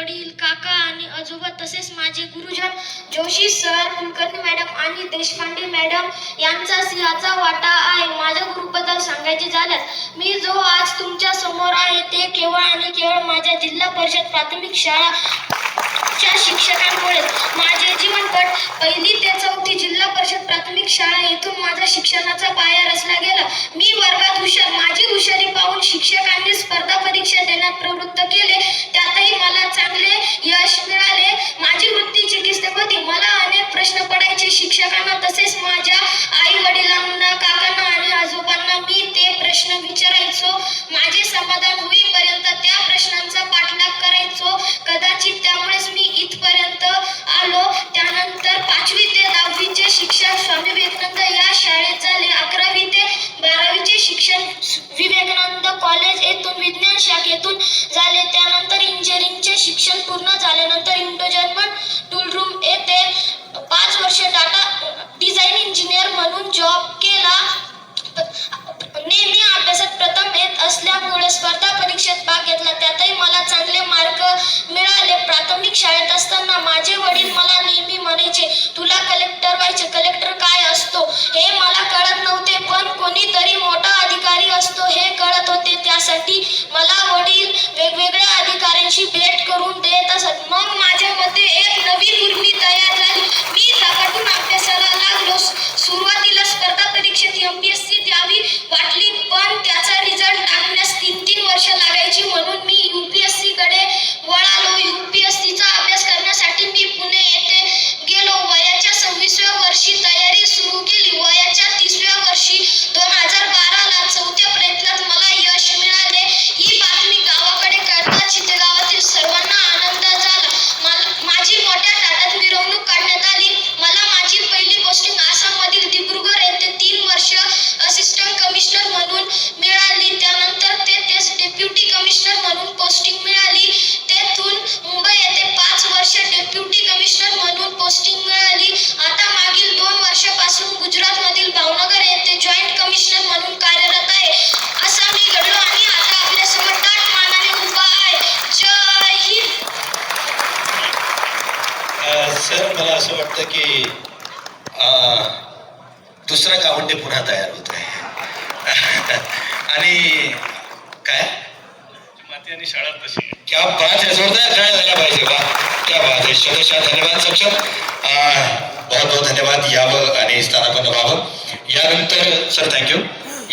वडील काका आणि आजोबा तसेच माझे गुरुजन जोशी सर कुलकर्णी मॅडम आणि देशपांडे मॅडम यांचा सिंहाचा वाटा आहे. माझ्या ग्रुपबद्दल सांगायचे झाल्यास मी जो आज तुमच्यासमोर आहे ते केवळ आणि केवळ माझ्या जिल्हा परिषद प्राथमिक शाळा च्या शिक्षकांमुळे माझे जीवनपट पहिली ते चौथी जिल्हा परिषद प्राथमिक शाळा येथून माझा शिक्षणाचा पाया रचला गेला. मी वर्गात हुशार माझी हुशारी पाहून शिक्षकांनी स्पर्धा परीक्षा देण्यात प्रवृत्त केले. कदाचित त्यामुळेच मी इथपर्यंत आलो. त्यानंतर पाचवी ते दहावीचे शिक्षण स्वामी विवेकानंद या शाळेत झाले. अकरावी ते बारावीचे शिक्षण विवेकानंद कॉलेज येथून विज्ञान शाखेतून झाले. त्यानंतर इंजिनिअरिंगचे शिक्षण पूर्ण झाल्यानंतर इंडो जर्मन टूल रूम येथे पाच वर्ष डाटा डिझाईन इंजिनियर म्हणून जॉब केला. नेहमी अभ्यासात प्रथम येत असल्यामुळे स्पर्धा परीक्षेत भाग घेतला. त्यातही मला चांगले मार्क मिळाले. सर मला असं वाटतं की दुसरा गावंडे पुन्हा तयार होत आहे. आणि काय? माती आणि शाळा तशी. क्या बात है जोरदार काय झाला पाहिजे. वा क्या बात आहे शतशः धन्यवाद सक्षम बहुत बहुत धन्यवाद यावं आणि स्थानापन्न व्हावं. यानंतर सर थँक्यू